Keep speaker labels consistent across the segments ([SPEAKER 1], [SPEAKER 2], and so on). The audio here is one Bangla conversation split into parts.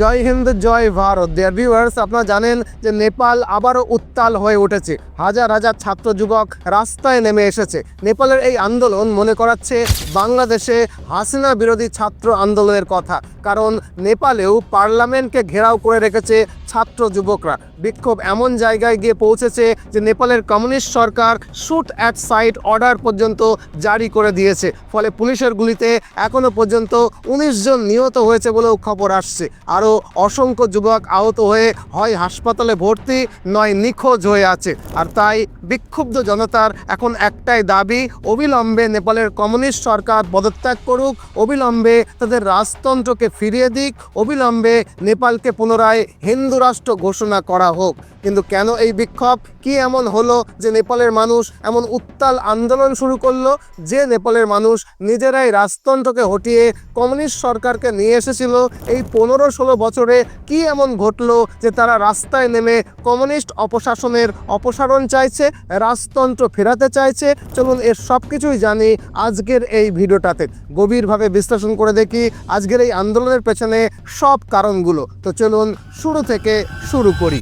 [SPEAKER 1] জয় হিন্দ, জয় ভারত। দেয়ার ভিউয়ার্স আপনারা জানেন যে নেপাল আবারও উত্তাল হয়ে উঠেছে। হাজার হাজার ছাত্র যুবক রাস্তায় নেমে এসেছে। নেপালের এই আন্দোলন মনে করাচ্ছে বাংলাদেশে হাসিনা বিরোধী ছাত্র আন্দোলনের কথা। কারণ নেপালেও পার্লামেন্টকে ঘেরাও করে রেখেছে ছাত্র যুবকরা। বিক্ষোভ এমন জায়গায় গিয়ে পৌঁছেছে যে নেপালের কমিউনিস্ট সরকার শুট অ্যাট সাইট অর্ডার পর্যন্ত জারি করে দিয়েছে। ফলে পুলিশের গুলিতে এখনও পর্যন্ত উনিশ জন নিহত হয়েছে বলেও খবর আসছে। আরও অসংখ্য যুবক আহত হয়ে হয় হাসপাতালে ভর্তি, নয় নিখোঁজ হয়ে আছে। আর তাই বিক্ষুব্ধ জনতার এখন একটাই দাবি, অবিলম্বে নেপালের কমিউনিস্ট সরকার পদত্যাগ করুক, অবিলম্বে তাদের রাজতন্ত্রকে ফিরিয়ে দিক, অবিলম্বে নেপালকে পুনরায় হিন্দু রাষ্ট্র ঘোষণা করা হোক। কিন্তু কেন এই বিক্ষোভ? কি এমন হলো যে নেপালের মানুষ এমন উত্তাল আন্দোলন শুরু করল যে নেপালের মানুষ নিজেরাই রাজতন্ত্রকে হটিয়ে কমিউনিস্ট সরকারকে নিয়ে এসেছিল? এই পনেরো ষোলো বছরে কি এমন ঘটলো যে তারা রাস্তায় নেমে কমিউনিস্ট অপশাসনের অপসারণ চাইছে, রাজতন্ত্র ফেরাতে চাইছে? চলুন এর সব কিছুই জানি আজকের এই ভিডিওটাতে। গভীরভাবে বিশ্লেষণ করে দেখি আজকের এই আন্দোলনের পেছনে সব কারণগুলো। তো চলুন শুরু থেকে শুরু করি।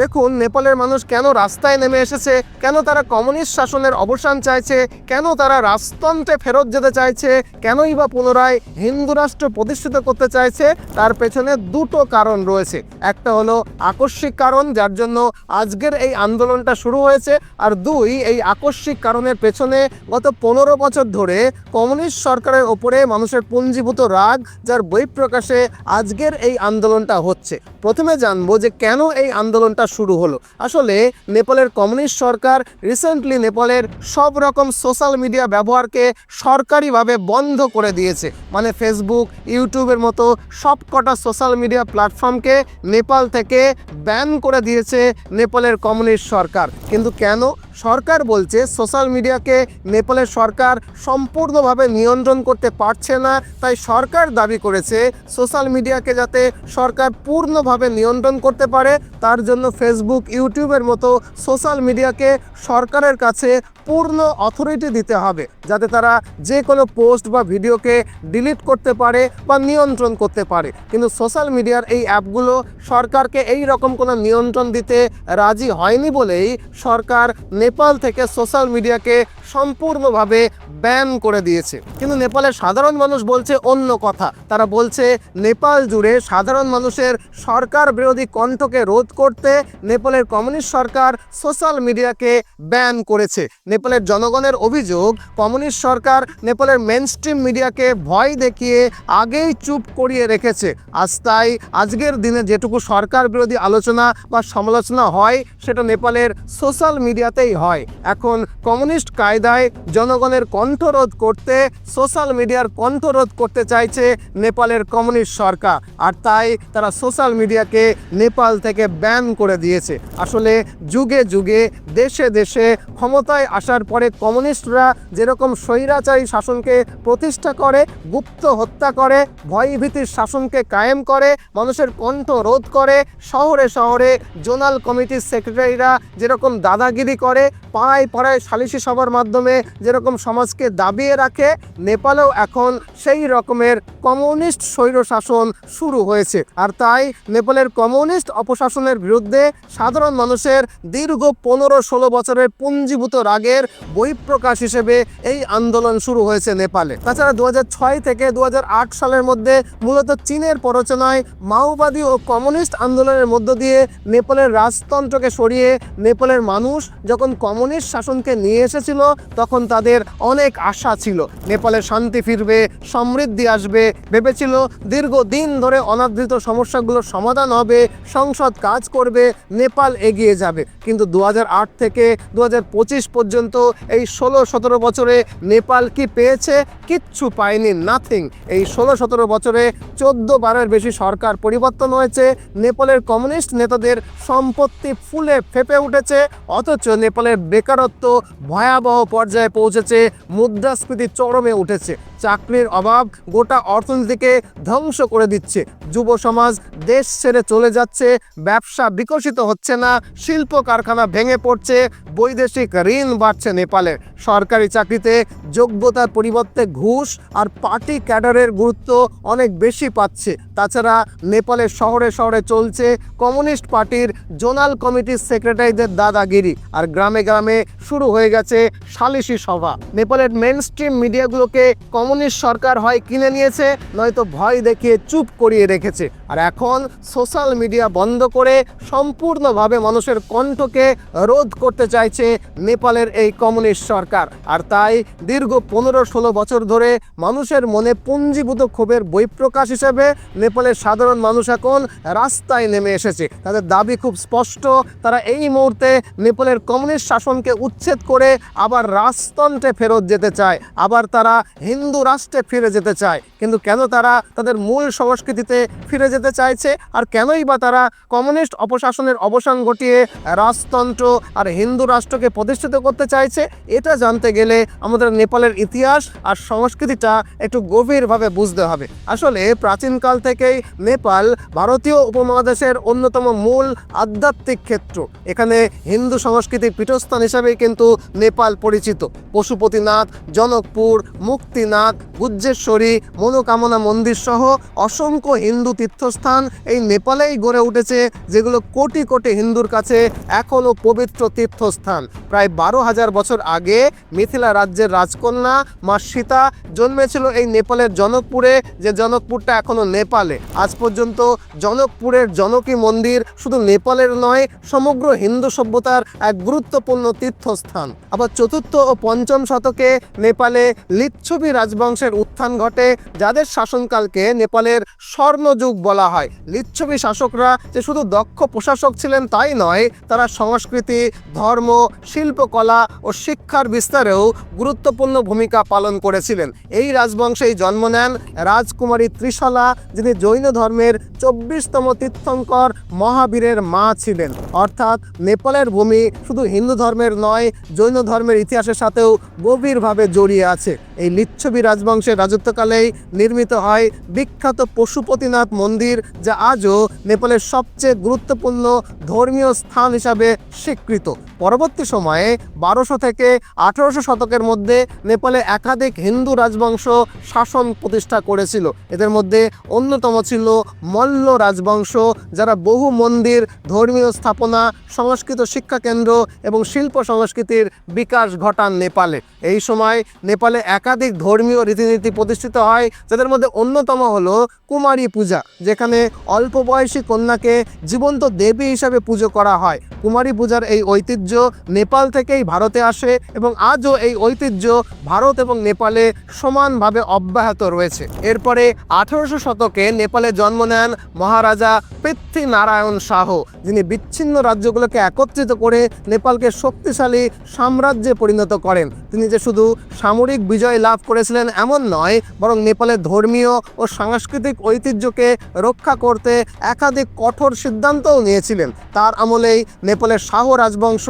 [SPEAKER 1] দেখুন, নেপালের মানুষ কেন রাস্তায় নেমে এসেছে? কেন তারা কমিউনিস্ট শাসনের অবসান চাইছে? কেন তারা রাজতন্ত্রে ফেরত যেতে চাইছে? কেনই বা পুনরায় হিন্দু রাষ্ট্র প্রতিষ্ঠিত করতে চাইছে? তার পেছনে দুটো কারণ রয়েছে। একটা হলো আকস্মিক কারণ, যার জন্য আজকের এই আন্দোলনটা শুরু হয়েছে। আর দুই, এই আকস্মিক কারণের পেছনে গত পনেরো বছর ধরে কমিউনিস্ট সরকারের ওপরে মানুষের পুঞ্জীভূত রাগ, যার বহিঃপ্রকাশে আজকের এই আন্দোলনটা হচ্ছে। প্রথমে জানব যে কেন এই আন্দোলনটা শুরু হলো। আসলে নেপালের কমিউনিস্ট সরকার রিসেন্টলি নেপালের সব রকম সোশ্যাল মিডিয়া ব্যবহারকে সরকারিভাবে বন্ধ করে দিয়েছে। মানে ফেসবুক ইউটিউবের মতো সব কটা সোশ্যাল মিডিয়া প্ল্যাটফর্মকে নেপাল থেকে ব্যান করে দিয়েছে নেপালের কমিউনিস্ট সরকার। কিন্তু কেন? সরকার বলছে, সোশ্যাল মিডিয়াকে নেপালের সরকার সম্পূর্ণভাবে নিয়ন্ত্রণ করতে পারছে না, তাই সরকার দাবি করেছে সোশ্যাল মিডিয়াকে যাতে সরকার পূর্ণভাবে নিয়ন্ত্রণ করতে পারে, তার জন্য ফেসবুক, ইউটিউবের মতো সোশ্যাল মিডিয়াকে সরকারের কাছে পূর্ণ অথরিটি দিতে হবে, যাতে তারা যে কোনো পোস্ট বা ভিডিওকে ডিলিট করতে পারে বা নিয়ন্ত্রণ করতে পারে। কিন্তু সোশ্যাল মিডিয়ার এই অ্যাপগুলো সরকারকে এই রকম কোনো নিয়ন্ত্রণ দিতে রাজি হয়নি বলেই সরকার নেপাল থেকে সোশ্যাল মিডিয়াকে সম্পূর্ণভাবে ব্যান করে দিয়েছে। কিন্তু নেপালের সাধারণ মানুষ বলছে অন্য কথা। তারা বলছে, নেপাল জুড়ে সাধারণ মানুষের সরকার বিরোধী কণ্ঠকে রোধ করতে নেপালের কমিউনিস্ট সরকার সোশ্যাল মিডিয়াকে ব্যান করেছে। নেপালের জনগণের অভিযোগ, কমিউনিস্ট সরকার নেপালের মেন স্ট্রিম মিডিয়াকে ভয় দেখিয়ে আগেই চুপ করিয়ে রেখেছে। আজ তাই আজকের দিনে যেটুকু সরকার বিরোধী আলোচনা বা সমালোচনা হয়, সেটা নেপালের সোশ্যাল মিডিয়াতেই হয়। এখন কমিউনিস্ট কায়দায় জনগণের কণ্ঠরোধ করতে, সোশ্যাল মিডিয়ার কণ্ঠরোধ করতে চাইছে নেপালের কমিউনিস্ট সরকার। আর তাই তারা সোশ্যাল মিডিয়াকে নেপাল থেকে ব্যান করে দিয়েছে। আসলে যুগে যুগে, দেশে দেশে ক্ষমতায় আসার পরে কমিউনিস্টরা যেরকম স্বৈরাচারী শাসনকে প্রতিষ্ঠা করে, গুপ্ত হত্যা করে, ভয়ভীতির শাসনকে কায়েম করে, মানুষের কণ্ঠ রোধ করে, শহরে শহরে জোনাল কমিটির সেক্রেটারিরা যেরকম দাদাগিরি করে পাড়ায় পাড়ায় সালিশি সভার মাধ্যমে যেরকম সমাজকে দাবিয়ে রাখে, নেপালেও এখন সেই রকমের কমিউনিস্ট স্বৈর শাসন শুরু হয়েছে। আর তাই নেপালের কমিউনিস্ট অপশাসনের বিরুদ্ধে সাধারণ মানুষের দীর্ঘ পনেরো ষোলো বছরের পুঞ্জীভূত রাগের বহিঃপ্রকাশ হিসেবে এই আন্দোলন শুরু হয়েছে নেপালে। তাছাড়া দু হাজার ছয় থেকে দু হাজার আট সালের মধ্যে মূলত চীনের প্ররোচনায় মাওবাদী ও কমিউনিস্ট আন্দোলনের মধ্য দিয়ে নেপালের রাজতন্ত্রকে সরিয়ে নেপালের মানুষ যখন কমিউনিস্ট শাসনকে নিয়ে এসেছিল, তখন তাদের অনেক আশা ছিল। নেপালে শান্তি ফিরবে, সমৃদ্ধি আসবে, ভেবেছিল দীর্ঘদিন ধরে অনাদৃত সমস্যাগুলোর সমাধান হবে, সংসদ কাজ করবে, নেপাল এগিয়ে যাবে। কিন্তু দু হাজার আট থেকে দু হাজার পঁচিশ পর্যন্ত এই ষোলো সতেরো বছরে নেপাল কি পেয়েছে? কিচ্ছু পায়নি নাথিং এই ষোলো সতেরো বছরে চোদ্দ বারের বেশি সরকার পরিবর্তন হয়েছে। নেপালের কমিউনিস্ট নেতাদের সম্পত্তি ফুলে ফেপে উঠেছে, অথচ নেপাল নেপালের বেকারত্ব ভয়াবহ পর্যায়ে পৌঁছেছে, মুদ্রাস্ফীতি চরমে উঠেছে। চাকরির অভাব গোটা অর্থনীতিকে ধ্বংস করে দিচ্ছে। যুব সমাজ দেশ ছেড়ে চলে যাচ্ছে, ব্যবসা বিকশিত হচ্ছে না, শিল্প কারখানা ভেঙে পড়ছে, বৈদেশিক ঋণ বাড়ছে নেপালের সরকারি চাকরিতে যোগ্যতার পরিবর্তে ঘুষ আর পার্টি ক্যাডারের গুরুত্ব অনেক বেশি পাচ্ছে। তাছাড়া নেপালের শহরে শহরে চলছে কমিউনিস্ট পার্টির জোনাল কমিটির সেক্রেটারিদের দাদাগিরি আর গ্রামে গ্রামে গ্রামে শুরু হয়ে গেছে সালিশি সভা। নেপালের মেন স্ট্রিম মিডিয়াগুলোকে কমিউনিস্ট সরকার হয় কিনে নিয়েছে, নয়তো ভয় দেখিয়ে চুপ করিয়ে রেখেছে। আর এখন সোশ্যাল মিডিয়া বন্ধ করে সম্পূর্ণভাবে মানুষের কণ্ঠকে রোধ করতে চাইছে নেপালের এই কমিউনিস্ট সরকার। আর তাই দীর্ঘ পনেরো ষোলো বছর ধরে মানুষের মনে পুঞ্জীভূত ক্ষোভের বহিঃপ্রকাশ হিসেবে নেপালের সাধারণ মানুষ এখন রাস্তায় নেমে এসেছে। তাদের দাবি খুব স্পষ্ট, তারা এই মুহূর্তে নেপালের কমিউনিস্ট শাসনকে উচ্ছেদ করে আবার রাজতন্ত্রে ফেরত যেতে চায়, আবার তারা হিন্দু রাষ্ট্রে ফিরে যেতে চায়। কিন্তু কেন তারা তাদের মূল সংস্কৃতিতে ফিরে যেতে চাইছে? আর কেনই বা তারা কমিউনিস্ট অপশাসনের অবসান ঘটিয়ে রাজতন্ত্র আর হিন্দু রাষ্ট্রকে প্রতিষ্ঠিত করতে চাইছে? এটা জানতে গেলে আমাদের নেপালের ইতিহাস আর সংস্কৃতিটা একটু গভীরভাবে বুঝতে হবে। আসলে প্রাচীনকাল থেকেই নেপাল ভারতীয় উপমহাদেশের অন্যতম মূল আধ্যাত্মিক ক্ষেত্র। এখানে হিন্দু সংস্কৃতির পীঠস্থান হিসাবেই কিন্তু নেপাল পরিচিত। পশুপতিনাথ, জনকপুর, মুক্তিনাথ, গুজ্জেশ্বরী মনোকামনা মন্দির সহ অসংখ্য হিন্দু তীর্থস্থান এই নেপালেই গড়ে উঠেছে, যেগুলো কোটি কোটি হিন্দুর কাছে এখনও পবিত্র তীর্থস্থান। প্রায় বারো হাজার বছর আগে মিথিলা রাজ্যের রাজকন্যা মা সীতা জন্মেছিল এই নেপালের জনকপুরে, যে জনকপুরটা এখনও নেপালে। আজ পর্যন্ত জনকপুরের জনকী মন্দির শুধু নেপালের নয়, সমগ্র হিন্দু সভ্যতার এক গুরুত্বপূর্ণ তীর্থস্থান। আবার চতুর্থ ও পঞ্চম শতকে নেপালে লিচ্ছবি রাজবংশের উত্থান ঘটে যাদের শাসনকালকে নেপালের স্বর্ণযুগ বলা হয়। লিচ্ছবি শাসকরা যে শুধু দক্ষ প্রশাসক ছিলেন তাই নয়, তারা সংস্কৃতি, ধর্ম, শিল্পকলা ও শিক্ষার বিস্তারেও গুরুত্বপূর্ণ ভূমিকা পালন করেছিলেন। এই রাজবংশেই জন্ম নেন রাজকুমারী ত্রিশলা, যিনি জৈন ধর্মের চব্বিশতম তীর্থঙ্কর মহাবীরের মা ছিলেন। অর্থাৎ নেপালের ভূমি শুধু হিন্দু ধর্মের নয়, জৈন ধর্মের ইতিহাসের সাথেও গভীরভাবে জড়িয়ে আছে। এই লিচ্ছবি রাজবংশের রাজত্বকালেই নির্মিত হয় বিখ্যাত পশুপতিনাথ মন্দির, যা আজও নেপালের সবচেয়ে গুরুত্বপূর্ণ ধর্মীয় স্থান হিসাবে স্বীকৃত। পরবর্তী সময়ে বারোশো থেকে আঠারোশো শতকের মধ্যে নেপালে একাধিক হিন্দু রাজবংশ শাসন প্রতিষ্ঠা করেছিল। এদের মধ্যে অন্যতম ছিল মল্ল রাজবংশ, যারা বহু মন্দির, ধর্মীয় স্থাপনা, সংস্কৃত শিক্ষা কেন্দ্র এবং শিল্প সংস্কৃতির বিকাশ ঘটান নেপালে। এই সময় নেপালে একাধিক ধর্মীয় রীতিনীতি প্রতিষ্ঠিত হয় যাদের মধ্যে অন্যতম হলো কুমারী পূজা, যেখানে অল্প বয়সী কন্যাকে জীবন্ত দেবী হিসাবে পুজো করা হয়। কুমারী পূজার এই ঐতিহ্য নেপাল থেকেই ভারতে আসে এবং আজও এই ঐতিহ্য ভারত এবং নেপালে সমানভাবে অব্যাহত রয়েছে। এরপরে আঠারোশো শতকে নেপালে জন্ম নেন মহারাজা পৃথ্বী নারায়ণ শাহ যিনি বিচ্ছিন্ন রাজ্যগুলোকে একত্রিত করে নেপালকে শক্তিশালী সাম্রাজ্যে পরিণত করেন। তিনি যে শুধু সামরিক বিজয় লাভ করেছিলেন এমন নয়, বরং নেপালের ধর্মীয় ও সাংস্কৃতিক ঐতিহ্যকে রক্ষা করতে একাধিক কঠোর সিদ্ধান্তও নিয়েছিলেন। তার আমলেই নেপালের শাহ রাজবংশ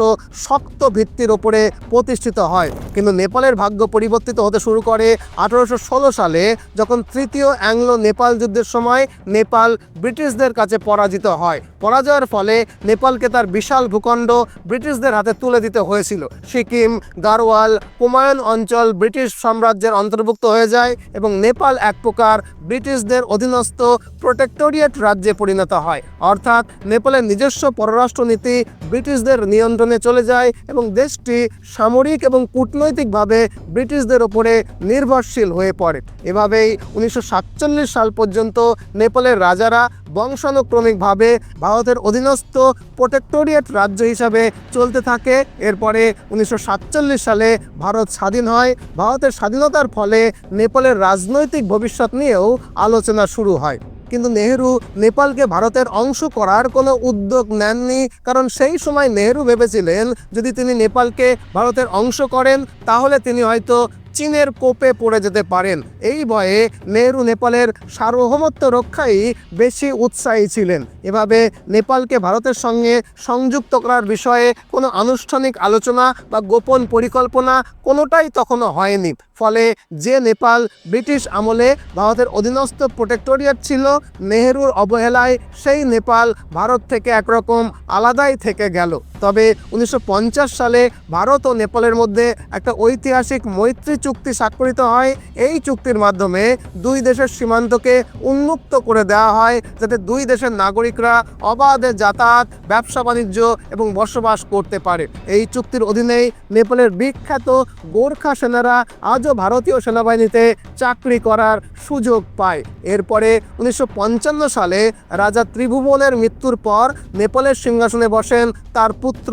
[SPEAKER 1] শক্ত ভিত্তির ওপরে প্রতিষ্ঠিত হয়। কিন্তু নেপালের ভাগ্য পরিবর্তিত হতে শুরু করে আঠারোশো ষোলো সালে, যখন তৃতীয় অ্যাংলো নেপাল যুদ্ধের সময় নেপাল ব্রিটিশদের কাছে পরাজিত হয়। পরাজয়ের ফলে নেপালকে তার বিশাল ভূখণ্ড ব্রিটিশদের হাতে তুলে দিতে হয়েছিল। সিকিম গারোয়াল কুমায়ুন অঞ্চল ব্রিটিশ সাম্রাজ্যের অন্তর্ভুক্ত হয়ে যায় এবং নেপাল এক প্রকার ব্রিটিশদের অধীনস্থ প্রোটেক্টোরিয়েট রাজ্যে পরিণত হয়। অর্থাৎ নেপালের নিজস্ব পররাষ্ট্রনীতি ব্রিটিশদের নিয়ন্ত্রণে চলে যায় এবং দেশটি সামরিক এবং কূটনৈতিকভাবে ব্রিটিশদের ওপরে নির্ভরশীল হয়ে পড়ে। এভাবেই উনিশশো সাতচল্লিশ সাল পর্যন্ত নেপালের রাজারা বংশানুক্রমিকভাবে ভারতের অধীনস্থ প্রোটেক্টোরিয়েট রাজ্য হিসাবে চলতে থাকে। এরপরে উনিশশো সাতচল্লিশ সালে ভারত স্বাধীন হয়। ভারতের স্বাধীনতার ফলে নেপালের রাজনৈতিক ভবিষ্যৎ নিয়েও আলোচনা শুরু হয়। কিন্তু নেহেরু নেপালকে ভারতের অংশ করার কোনো উদ্যোগ নেননি, কারণ সেই সময় নেহেরু ভেবেছিলেন, যদি তিনি নেপালকে ভারতের অংশ করেন, তাহলে তিনি হয়তো চীনের কোপে পড়ে যেতে পারেন। এই ভয়ে নেহরু নেপালের সার্বভৌমত্ব রক্ষায় বেশি উৎসাহী ছিলেন। এভাবে নেপালকে ভারতের সঙ্গে সংযুক্ত করার বিষয়ে কোনো আনুষ্ঠানিক আলোচনা বা গোপন পরিকল্পনা কোনোটাই তখনও হয়নি। ফলে যে নেপাল ব্রিটিশ আমলে ভারতের অধীনস্থ প্রোটেক্টোরিয়েট ছিল, নেহেরুর অবহেলায় সেই নেপাল ভারত থেকে একরকম আলাদাই থেকে গেল। তবে উনিশশো পঞ্চাশ সালে ভারত ও নেপালের মধ্যে একটা ঐতিহাসিক মৈত্রী চুক্তি স্বাক্ষরিত হয়, এই চুক্তির মাধ্যমে দুই দেশের সীমান্তকে উন্মুক্ত করে দেওয়া হয়, যাতে দুই দেশের নাগরিকরা অবাধে যাতায়াত, ব্যবসা বাণিজ্য এবং বসবাস করতে পারে। এই চুক্তির অধীনেই নেপালের বিখ্যাত গোর্খা সেনারা আজও ভারতীয় সেনাবাহিনীতে চাকরি করার সুযোগ পায়। এরপরে উনিশশো পঞ্চান্ন সালে রাজা ত্রিভুবনের মৃত্যুর পর নেপালের সিংহাসনে বসেন তার পুত্র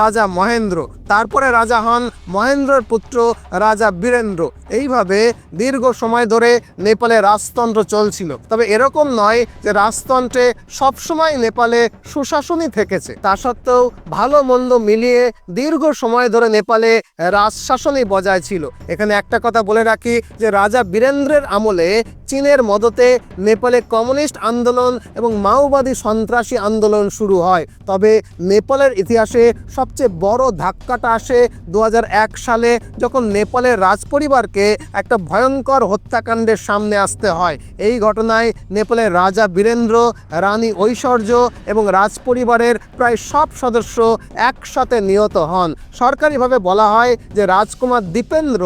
[SPEAKER 1] রাজা মহেন্দ্র। তারপরে রাজা হন মহেন্দ্রর পুত্র রাজা বীরেন্দ্র। এইভাবে দীর্ঘ সময় ধরে নেপালে রাজতন্ত্র চলছিল। তবে এরকম নয় যে রাজতন্ত্রে সবসময় নেপালে সুশাসনই থেকেছে। তা সত্ত্বেও ভালো মন্দ মিলিয়ে দীর্ঘ সময় ধরে নেপালে রাজশাসনই বজায় ছিল। এখানে একটা কথা বলে রাখি যে রাজা বীরেন্দ্রের আমলে চীনের মদতে নেপালে কমিউনিস্ট আন্দোলন এবং মাওবাদী সন্ত্রাসী আন্দোলন শুরু হয়। তবে নেপালের ইতিহাসে সবচেয়ে বড় ধাক্কাটা আসে দু হাজার এক সালে যখন নেপালের রাজপরিবারকে একটা ভয়ঙ্কর হত্যাকাণ্ডের সামনে আসতে হয়। এই ঘটনায় নেপালের রাজা বীরেন্দ্র, রানী ঐশ্বর্য এবং রাজপরিবারের প্রায় সব সদস্য একসাথে নিহত হন। সরকারিভাবে বলা হয় যে রাজকুমার দীপেন্দ্র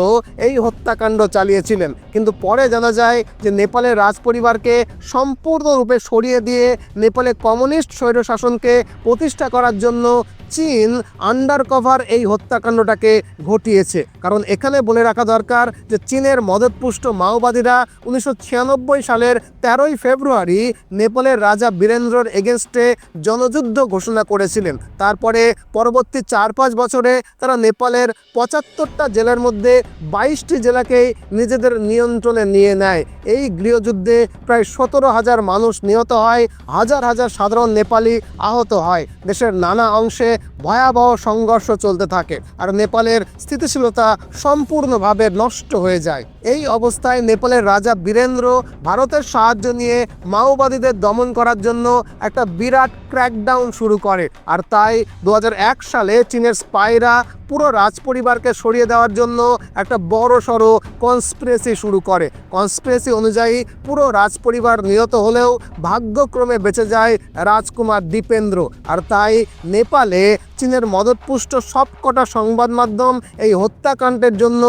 [SPEAKER 1] এই হত্যাকাণ্ড চালিয়েছিলেন। কিন্তু পরে জানা যায় যে নেপালের রাজপরিবারকে সম্পূর্ণরূপে সরিয়ে দিয়ে নেপালে কমিউনিস্ট স্বৈরশাসনকে প্রতিষ্ঠা করার জন্য চীন আন্ডার কভার এই হত্যাকাণ্ডটাকে ঘটিয়েছে। কারণ এখানে বলে রাখা দরকার যে চীনের মদতপুষ্ট মাওবাদীরা উনিশশো ছিয়ানব্বই সালের তেরোই ফেব্রুয়ারি নেপালের রাজা বীরেন্দ্রর এগেনস্টে জনযুদ্ধ ঘোষণা করেছিলেন। তারপরে পরবর্তী চার পাঁচ বছরে তারা নেপালের পঁচাত্তরটা জেলার মধ্যে বাইশটি জেলাকেই নিজেদের নিয়ন্ত্রণে নিয়ে নেয়। এই গৃহযুদ্ধে প্রায় সতেরো হাজার মানুষ নিহত হয়, হাজার হাজার সাধারণ নেপালি আহত হয়। দেশের নানা অংশে ভয়াবহ সংঘর্ষ চলতে থাকে আর নেপালের স্থিতিশীলতা সম্পূর্ণভাবে নষ্ট হয়ে যায়। এই অবস্থায় নেপালের রাজা বীরেন্দ্র ভারতের সাহায্য নিয়ে মাওবাদীদের দমন করার জন্য একটা বিরাট ক্র্যাকডাউন শুরু করে আর তাই দু হাজার এক সালে চীনের স্পাইরা পুরো রাজপরিবারকে সরিয়ে দেওয়ার জন্য একটা বড় সড়ো কনস্পিরেসি শুরু করে। কনস্পিরেসি অনুযায়ী পুরো রাজপরিবার নিহত হলেও ভাগ্যক্রমে বেঁচে যায় রাজকুমার দীপেন্দ্র। আর তাই নেপালে চীনের মদতপুষ্ট সবকটা সংবাদ মাধ্যম এই হত্যাকাণ্ডের জন্য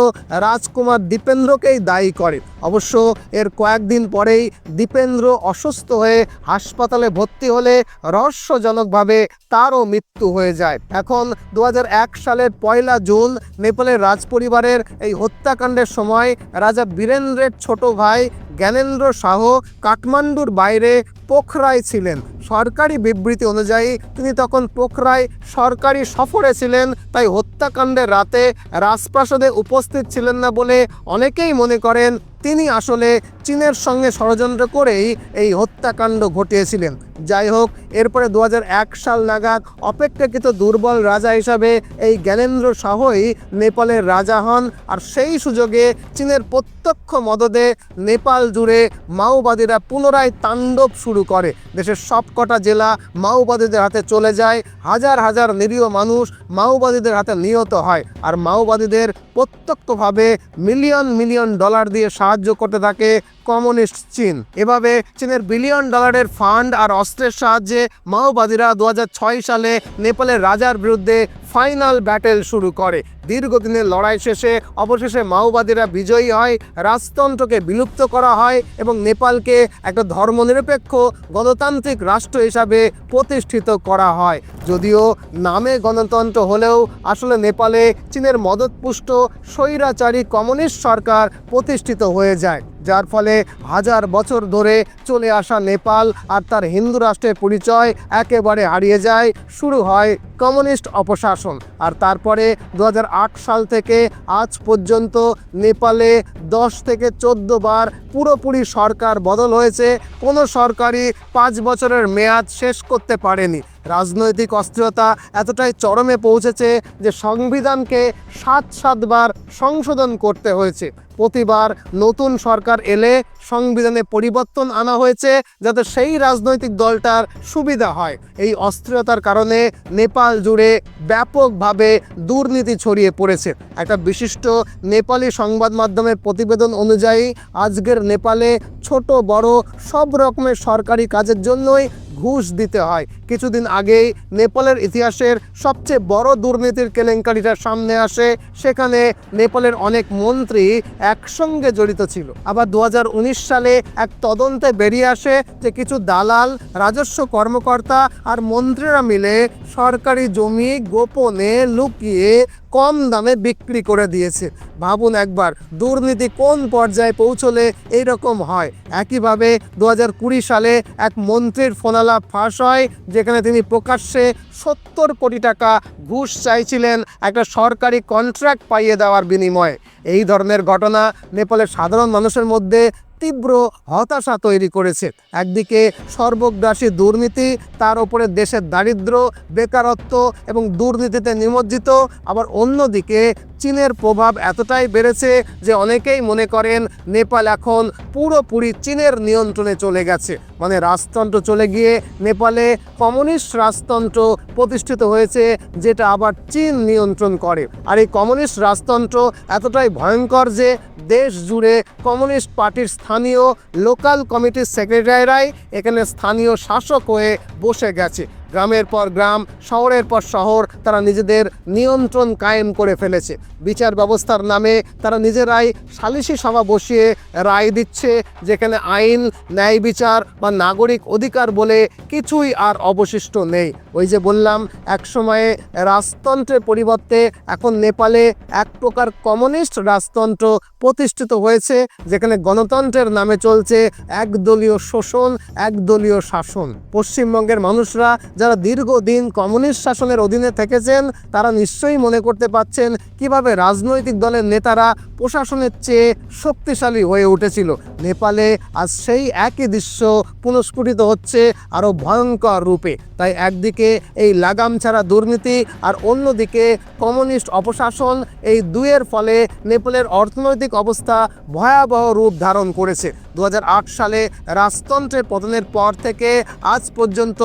[SPEAKER 1] রাজকুমার দীপেন্দ্রকেই দায়ী করে। অবশ্য এর কয়েকদিন পরেই দীপেন্দ্র অসুস্থ হয়ে হাসপাতালে ভর্তি হলে রহস্যজনকভাবে তারও মৃত্যু হয়ে যায়। এখন দু হাজার এক সালের পয়লা জুন নেপালের রাজপরিবারের এই হত্যাকাণ্ডের সময় রাজা বীরেন্দ্রের ছোট ভাই জ্ঞানেন্দ্র শাহ কাঠমান্ডুর বাইরে পোখরায় ছিলেন। সরকারি বিবৃতি অনুযায়ী, তিনি তখন পোখরায় সরকারি সফরে ছিলেন, তাই হত্যাকাণ্ডের রাতে রাজপ্রাসাদে উপস্থিত ছিলেন না বলে অনেকেই মনে করেন, তিনি আসলে চীনের সঙ্গে ষড়যন্ত্র করেই এই হত্যাকাণ্ড ঘটিয়েছিলেন। যাই হোক, এরপরে দু হাজার এক সাল নাগাদ অপেক্ষাকৃত দুর্বল রাজা হিসাবে এই জ্ঞানেন্দ্র শাহই নেপালের রাজা হন আর সেই সুযোগে চীনের প্রত্যক্ষ মদদে নেপাল জুড়ে মাওবাদীরা পুনরায় তাণ্ডব শুরু করে। দেশের সবকটা জেলা মাওবাদীদের হাতে চলে যায়, হাজার হাজার নিরীহ মানুষ মাওবাদীদের হাতে নিহত হয় আর মাওবাদীদের প্রত্যক্ষভাবে মিলিয়ন মিলিয়ন ডলার দিয়ে সাহায্য করতে থাকে কমিউনিস্ট চীন। এভাবে চীনের বিলিয়ন ডলারের ফান্ড আর অস্ত্রের সাহায্যে মাওবাদীরা দু হাজার ছয় সালে নেপালের রাজার বিরুদ্ধে ফাইনাল ব্যাটেল শুরু করে। দীর্ঘদিনের লড়াই শেষে অবশেষে মাওবাদীরা বিজয়ী হয়, রাজতন্ত্রকে বিলুপ্ত করা হয় এবং নেপালকে একটা ধর্মনিরপেক্ষ, গণতান্ত্রিক রাষ্ট্র হিসাবে প্রতিষ্ঠিত করা হয়। যদিও নামে গণতন্ত্র হলেও আসলে নেপালে চীনের মদতপুষ্ট, স্বৈরাচারী কমিউনিস্ট সরকার প্রতিষ্ঠিত হয়ে যায়। যার ফলে হাজার বছর ধরে চলে আসা নেপাল আর তার হিন্দু রাষ্ট্রের পরিচয় একেবারে হারিয়ে যায়। শুরু হয় কমিউনিস্ট অপশাসন। আর তারপরে দু হাজার আট সাল থেকে আজ পর্যন্ত নেপালে দশ থেকে চোদ্দ বার পুরোপুরি সরকার বদল হয়েছে। কোনো সরকারই পাঁচ বছরের মেয়াদ শেষ করতে পারেনি। রাজনৈতিক অস্থিরতা এতটাই চরমে পৌঁছেছে যে সংবিধানকে সাত সাতবার সংশোধন করতে হয়েছে। প্রতিবার নতুন সরকার এলে সংবিধানে পরিবর্তন আনা হয়েছে যাতে সেই রাজনৈতিক দলটার সুবিধা হয়। এই অস্থিরতার কারণে নেপাল জুড়ে ব্যাপকভাবে দুর্নীতি ছড়িয়ে পড়েছে। একটা বিশিষ্ট নেপালি সংবাদ মাধ্যমের প্রতিবেদন অনুযায়ী, আজকের নেপালে ছোট বড় সব রকমের সরকারি কাজের জন্যই ঘুষ দিতে হয়। কিছুদিন আগেই নেপালের ইতিহাসের সবচেয়ে বড় দুর্নীতির কেলেঙ্কারিটা সামনে আসে। সেখানে নেপালের অনেক মন্ত্রী একসঙ্গে জড়িত ছিল। আবার দু হাজার উনিশ সালে এক তদন্তে বেরিয়ে আসে যে কিছু দালাল, রাজস্ব কর্মকর্তা আর মন্ত্রীরা মিলে সরকারি জমি গোপনে লুকিয়ে কম দামে বিক্রি করে দিয়েছে। ভাবুন একবার, দুর্নীতি কোন পর্যায়ে পৌঁছলে এইরকম হয়? একইভাবে দু হাজার কুড়ি সালে এক মন্ত্রীর ফোনালাপ ফাঁস হয়, যেখানে তিনি প্রকাশ্যে সত্তর কোটি টাকা ঘুষ চাইছিলেন, একটা সরকারি কন্ট্রাক্ট পাইয়ে দেওয়ার বিনিময়ে। এই ধরনের ঘটনা নেপালের সাধারণ মানুষের মধ্যে তীব্র হতাশা তৈরি করেছে। একদিকে সর্বগ্রাসী দুর্নীতি, তার উপরে দেশের দারিদ্র বেকারত্ব এবং দুর্নীতিতে নিমজ্জিত। আবার অন্যদিকে চীনের প্রভাব এতটাই বেড়েছে যে অনেকেই মনে করেন নেপাল এখন পুরোপুরি চীনের নিয়ন্ত্রণে চলে গেছে। মানে রাজতন্ত্র চলে গিয়ে নেপালে কমিউনিস্ট রাজতন্ত্র প্রতিষ্ঠিত হয়েছে, যেটা আবার চীন নিয়ন্ত্রণ করে। আর এই কমিউনিস্ট রাজতন্ত্র এতটাই ভয়ঙ্কর যে দেশ জুড়ে কমিউনিস্ট পার্টির স্থানীয় লোকাল কমিটির সেক্রেটারিরাই এখানে স্থানীয় শাসক হয়ে বসে গেছে। গ্রামের পর গ্রাম, শহরের পর শহর তারা নিজেদের নিয়ন্ত্রণ কায়েম করে ফেলেছে। বিচার ব্যবস্থার নামে তারা নিজেরাই সালিশি সভা বসিয়ে রায় দিচ্ছে, যেখানে আইন, ন্যায় বিচার বা নাগরিক অধিকার বলে কিছুই আর অবশিষ্ট নেই। ওই যে বললাম এক সময়ে রাজতন্ত্রের পরিবর্তে এখন নেপালে এক প্রকার কমিউনিস্ট রাজতন্ত্র প্রতিষ্ঠিত হয়েছে, যেখানে গণতন্ত্রের নামে চলছে একদলীয় শোষণ, একদলীয় শাসন। পশ্চিমবঙ্গের মানুষরা যারা দীর্ঘদিন কমিউনিস্ট শাসনের অধীনে থেকেছেন, তারা নিশ্চয়ই মনে করতে পাচ্ছেন কীভাবে রাজনৈতিক দলের নেতারা প্রশাসনের চেয়ে শক্তিশালী হয়ে উঠেছিল। নেপালে আজ সেই একই দৃশ্য পুনস্ফুটিত হচ্ছে আরও ভয়ঙ্কর রূপে। তাই একদিকে এই লাগাম ছাড়া দুর্নীতি আর অন্যদিকে কমিউনিস্ট অপশাসন এই দুয়ের ফলে নেপালের অর্থনৈতিক অবস্থা ভয়াবহ রূপ ধারণ করেছে। দু হাজার আট সালে রাজতন্ত্রের পতনের পর থেকে আজ পর্যন্ত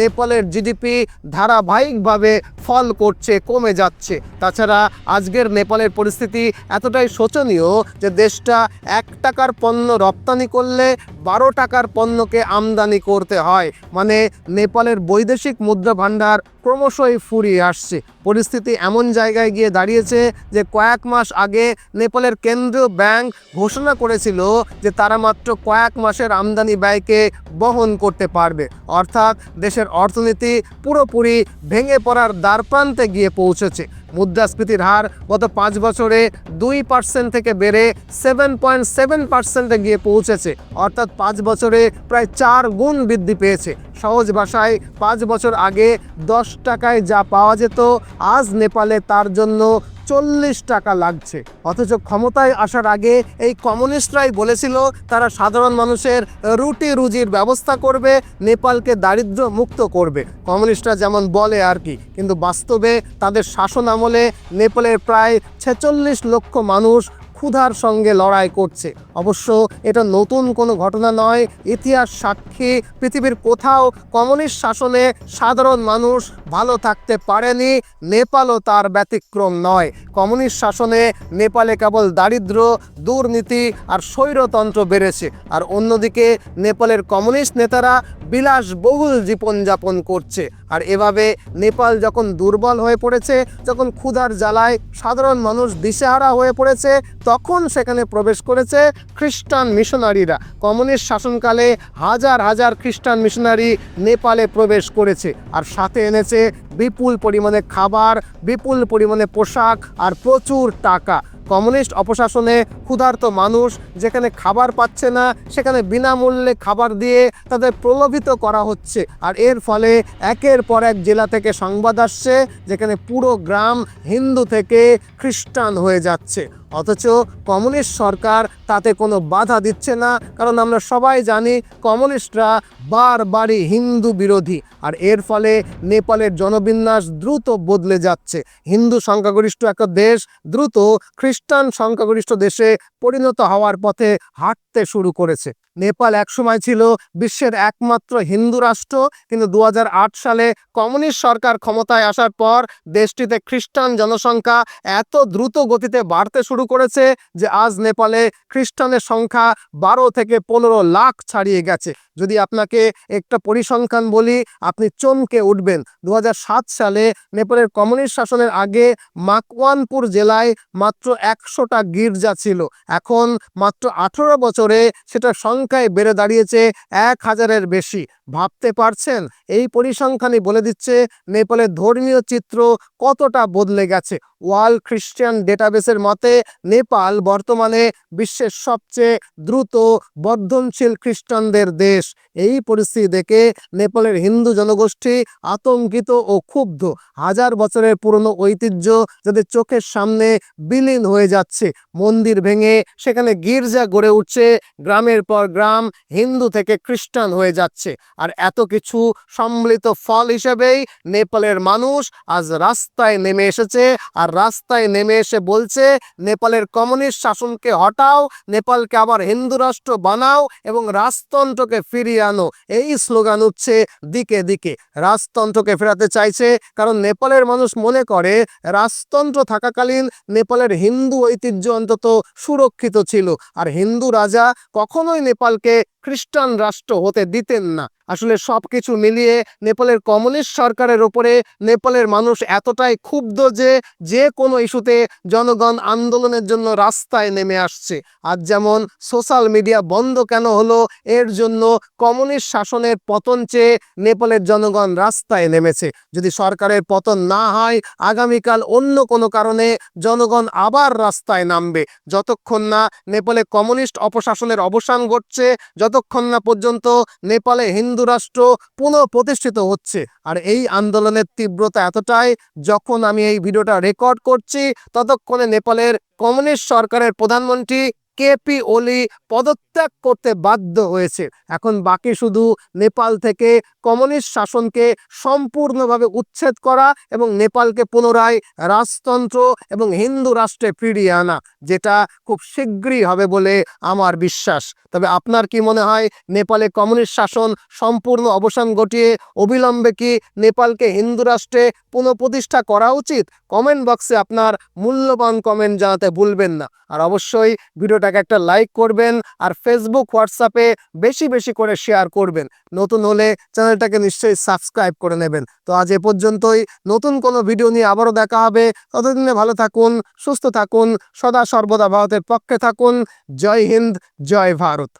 [SPEAKER 1] নেপালের জিডিপি ধারাবাহিকভাবে ফল করছে, কমে যাচ্ছে। তাছাড়া আজকের নেপালের পরিস্থিতি এতটাই শোচনীয় যে দেশটা এক টাকার পণ্য রপ্তানি করলে বারো টাকার পণ্যকে আমদানি করতে হয়। মানে নেপালের বৈদেশিক মুদ্রা ভাণ্ডার ক্রমশই ফুরিয়ে আসছে। পরিস্থিতি এমন জায়গায় গিয়ে দাঁড়িয়েছে যে কয়েক মাস আগে নেপালের কেন্দ্রীয় ব্যাংক ঘোষণা করেছিল যে তারা মাত্র কয়েক মাসের আমদানি ব্যয়কে বহন করতে পারবে। অর্থাৎ দেশের অর্থনীতি পুরোপুরি ভেঙে পড়ার দ্বারপ্রান্তে গিয়ে পৌঁছেছে। মুদ্রাস্ফীতির হার গত পাঁচ বছরে দুই পার্সেন্ট থেকে বেড়ে সেভেন পয়েন্ট সেভেন পার্সেন্টে গিয়ে পৌঁছেছে। অর্থাৎ পাঁচ বছরে প্রায় চার গুণ বৃদ্ধি পেয়েছে। সহজ ভাষায়, পাঁচ বছর আগে দশ টাকায় যা পাওয়া যেত, আজ নেপালে তার জন্য চল্লিশ টাকা লাগছে। অথচ ক্ষমতায় আসার আগে এই কমিউনিস্টরাই বলেছিল, তারা সাধারণ মানুষের রুটি রুজির ব্যবস্থা করবে, নেপালকে দারিদ্র মুক্ত করবে। কমিউনিস্টরা যেমন বলে আর কি, কিন্তু বাস্তবে তাদের শাসন আমলে নেপালের প্রায় ছেচল্লিশ লক্ষ মানুষ ক্ষুধার সঙ্গে লড়াই করছে। অবশ্য এটা নতুন কোনো ঘটনা নয়। ইতিহাস সাক্ষী, পৃথিবীর কোথাও কমিউনিস্ট শাসনে সাধারণ মানুষ ভালো থাকতে পারেনি, নেপালও তার ব্যতিক্রম নয়। কমিউনিস্ট শাসনে নেপালে কেবল দারিদ্র, দুর্নীতি আর স্বৈরতন্ত্র বেড়েছে। আর অন্যদিকে নেপালের কমিউনিস্ট নেতারা বিলাসবহুল জীবনযাপন করছে। আর এভাবে নেপাল যখন দুর্বল হয়ে পড়েছে, যখন ক্ষুধার জ্বালায় সাধারণ মানুষ দিশেহারা হয়ে পড়েছে তখন সেখানে প্রবেশ করেছে খ্রিস্টান মিশনারিরা। কমিউনিস্ট শাসনকালে হাজার হাজার খ্রিস্টান মিশনারি নেপালে প্রবেশ করেছে আর সাথে এনেছে বিপুল পরিমাণে খাবার, বিপুল পরিমাণে পোশাক আর প্রচুর টাকা। কমিউনিস্ট অপশাসনে ক্ষুধার্ত মানুষ যেখানে খাবার পাচ্ছে না, সেখানে বিনামূল্যে খাবার দিয়ে তাদের প্রলোভিত করা হচ্ছে। আর এর ফলে একের পর এক জেলা থেকে সংবাদ আসছে যেখানে পুরো গ্রাম হিন্দু থেকে খ্রিস্টান হয়ে যাচ্ছে। অথচ কমিউনিস্ট সরকার তাতে কোনো বাধা দিচ্ছে না, কারণ আমরা সবাই জানি কমিউনিস্টরা বারবারই হিন্দু বিরোধী। আর এর ফলে নেপালের জনবিন্যাস দ্রুত বদলে যাচ্ছে। হিন্দু সংখ্যাগরিষ্ঠ একটা দেশ দ্রুত খ্রিস্টান সংখ্যাগরিষ্ঠ দেশে পরিণত হওয়ার পথে হাঁটতে শুরু করেছে। নেপাল একসময় ছিল বিশ্বের একমাত্র হিন্দু রাষ্ট্র। কিন্তু দু হাজার আট সালে কমিউনিস্ট সরকার ক্ষমতায় আসার পর দেশটিতে খ্রিস্টান জনসংখ্যা এত দ্রুত গতিতে বাড়তে শুরু করেছে যে আজ নেপালে খ্রিস্টানের সংখ্যা বারো থেকে পনেরো লাখ ছাড়িয়ে গেছে। যদি আপনাকে একটা পরিসংখ্যান বলি, আপনি চমকে উঠবেন। দু হাজার সাত সালে নেপালের কমিউনিস্ট শাসনের আগে মাকওয়ানপুর জেলায় মাত্র একশোটা গির্জা ছিল। এখন মাত্র আঠেরো বছরে সেটা সংখ্যায় বেড়ে দাঁড়িয়েছে এক হাজারের বেশি। ভাবতে পারছেন? এই পরিসংখ্যানই বলে দিচ্ছে, নেপালের ধর্মীয় চিত্র কতটা বদলে গেছে? ওয়ার্ল্ড খ্রিস্টান ডেটাবেসের মতে, নেপাল বর্তমানে বিশ্বের সবচেয়ে দ্রুত বর্ধনশীল খ্রিস্টানদের দেশ। এই পরিস্থিতি দেখে নেপালের হিন্দু জনগোষ্ঠী আতঙ্কিত ও ক্ষুব্ধ। হাজার বছরের পুরনো ঐতিহ্য যাদের চোখের সামনে বিলীন হয়ে যাচ্ছে। মন্দির ভেঙে সেখানে গির্জা গড়ে উঠছে। গ্রামের পর গ্রাম হিন্দু থেকে খ্রিস্টান হয়ে যাচ্ছে। আর এত কিছু সম্মিলিত ফল হিসেবেই নেপালের মানুষ আজ রাস্তায় নেমে এসেছে। আর রাস্তায় নেমে এসে বলছে, নেপালের কমিউনিস্ট শাসনকে হটাও, নেপালকে আবার হিন্দু রাষ্ট্র বানাও এবং রাজতন্ত্রকে ফিরিয়ে আনো। এই স্লোগান উঠছে দিকে দিকে। রাজতন্ত্রকে ফেরাতে চাইছে কারণ নেপালের মানুষ মনে করে, রাজতন্ত্র থাকাকালীন নেপালের হিন্দু ঐতিহ্য অন্তত সুরক্ষিত ছিল। আর হিন্দু রাজা কখনোই নেপালকে খ্রিস্টান রাষ্ট্র হতে দিতেন না। আসলে সব কিছু মিলিয়ে নেপালের কমিউনিস্ট সরকারের ওপরে নেপালের মানুষ এতটাই ক্ষুব্ধ যে যে কোনো ইস্যুতে জনগণ আন্দোলনের জন্য রাস্তায় নেমে আসছে। আজ যেমন সোশ্যাল মিডিয়া বন্ধ কেন হলো, এর জন্য কমিউনিস্ট শাসনের পতন চেয়ে নেপালের জনগণ রাস্তায় নেমেছে। যদি সরকারের পতন না হয়, আগামীকাল অন্য কোনো কারণে জনগণ আবার রাস্তায় নামবে। যতক্ষণ না নেপালে কমিউনিস্ট অপশাসনের অবসান ঘটছে, যতক্ষণ না পর্যন্ত নেপালে হিন্দু রাষ্ট্র পুনঃপ্রতিষ্ঠিত হচ্ছে। আর এই আন্দোলনের তীব্রতা এতটাই, যখন আমি এই ভিডিওটা রেকর্ড করছি, ততক্ষণে নেপালের কমিউনিস্ট সরকারের প্রধানমন্ত্রী কেপি ওলি পদত্যাগ করতে বাধ্য হয়েছে। এখন বাকি শুধু নেপাল থেকে কমিউনিস্ট শাসনকে সম্পূর্ণভাবে উচ্ছেদ করা এবং নেপালকে পুনরায় রাজতন্ত্র এবং হিন্দু রাষ্ট্রে ফিরিয়ে আনা, যেটা খুব শীঘ্রই হবে বলে আমার বিশ্বাস। তবে আপনার কি মনে হয়, নেপালে কমিউনিস্ট শাসন সম্পূর্ণ অবসান ঘটিয়ে অবিলম্বে কি নেপালকে হিন্দু রাষ্ট্রে পুনঃপ্রতিষ্ঠা করা উচিত? কমেন্ট বক্সে আপনার মূল্যবান কমেন্ট জানাতে ভুলবেন না। আর অবশ্যই ভিডিওটাকে একটা লাইক করবেন আর ফেসবুক হোয়াটসঅ্যাপে বেশি বেশি করে শেয়ার করবেন। নতুন হলে চ্যানেলটাকে নিশ্চয়ই সাবস্ক্রাইব করে নেবেন। তো আজ এ পর্যন্তই। নতুন কোনো ভিডিও নিয়ে আবারও দেখা হবে। ততদিনে ভালো থাকুন, সুস্থ থাকুন, সদা সর্বদা ভারতের পক্ষে থাকুন। জয় হিন্দ, জয় ভারত।